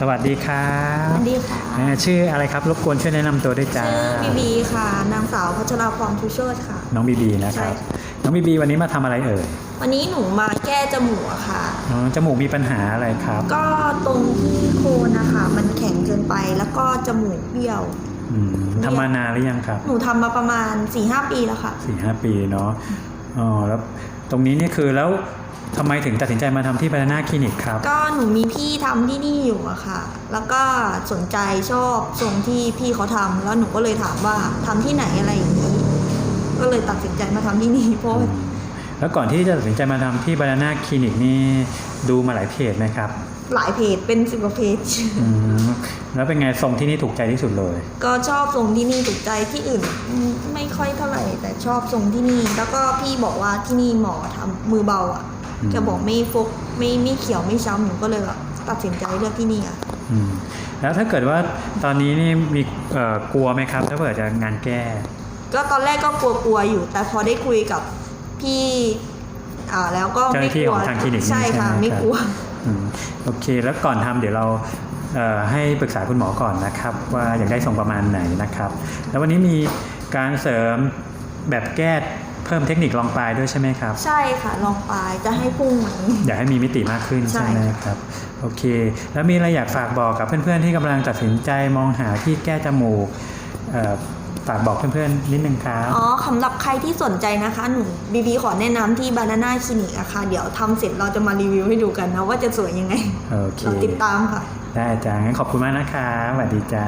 สวัสดีครัสบวัสดีค่ะอ่าชื่ออะไรครับรบกวนช่วยแนะนำตัวด้วยจ้า ชื่อบีบีค่ะ นางสาวพัชราพรทุโชตค่ะ น้องบีบีนะครับ ใช่ น้องบีบีวันนี้มาทำอะไรเอ่ยวันนี้หนูมาแก้จมูกอะค่ะ อ๋อจมูกมีปัญหาอะไรครับก็ตรงที่โคนนะคะ มันแข็งเกินไปแล้วก็จมูกเบี้ยว อืมทำมานานหรือยังครับหนูทำมาประมาณ4ีหปีแล้วค่ะ สี่ห้าปีเนาะอ๋อแล้วตรงนี้เนี่ยคือแล้ว ทำไมถึงตัดสินใจมาทำที่บานาน่าคลินิกครับ ก็หนูมีพี่ทำที่นี่อยู่อะค่ะ แล้วก็สนใจชอบทรงที่พี่เขาทำแล้วหนูก็เลยถามว่าทำที่ไหนอะไรอย่างนี้ ก็เลยตัดสินใจมาทำที่นี่เพราะแล้วก่อนที่จะตัดสินใจมาทำที่บานาน่าคลินิกนี่ดูมาหลายเพจไหมครับหลายเพจเป็นสิบกว่าเพจ อืมแล้วเป็นไงทรงที่นี่ถูกใจที่สุดเลย ก็ชอบทรงที่นี่ถูกใจที่อื่นอืมไม่ค่อยเท่าไหร่ แต่ชอบทรงที่นี่ แล้วก็พี่บอกว่าที่นี่หมอทำมือเบาอะอืม จะบอกไม่ฟกไม่ไม่เขียวไม่ช้ำหนูก็เลยแบบตัดสินใจเลือกที่นี่อะอืมแล้วถ้าเกิดว่าตอนนี้นี่มีเอ่อกลัวไหมครับ ถ้าเกิดจะงานแก้ ก็ตอนแรกก็กลัวๆอยู่ แต่พอได้คุยกับพี่อ่าแล้วก็เจ้าหไม่น้าที่กลัขวองทางคลินิกนี่ใช่ค่ะใช่ไหมไม่ครับกลัวอืมโอเค แล้วก่อนทำเดี๋ยวเราเอ่อให้ปรึกษาคุณหมอก่อนนะครับ ว่าอยากได้ทรงประมาณไหนนะครับ แล้ววันนี้มีการเสริมแบบแก้ เพิ่มเทคนิคลองปลายด้วยใช่ไหมครับ ใช่ค่ะลองปลายจะให้พุ่งไหมอยากให้มีมิติมากขึ้นใช่ใช่ไหมครับโอเค แล้วมีอะไรอยากฝากบอกกับเพื่อนๆที่กำลังตัดสินใจมองหาที่แก้จมูกเอ่อฝากบอกเพื่อนๆ นิดนึงครับอ๋อสำหรับใครที่สนใจนะคะ หนูบีบีขอแนะนำที่บานาน่าคลินิกอะค่ะ เดี๋ยวทำเสร็จเราจะมารีวิวให้ดูกันนะ ว่าจะสวยยังไง โอเคเราติดตามค่ะ ได้จ้างั้นขอบคุณมากนะครับสวัสดีจ้า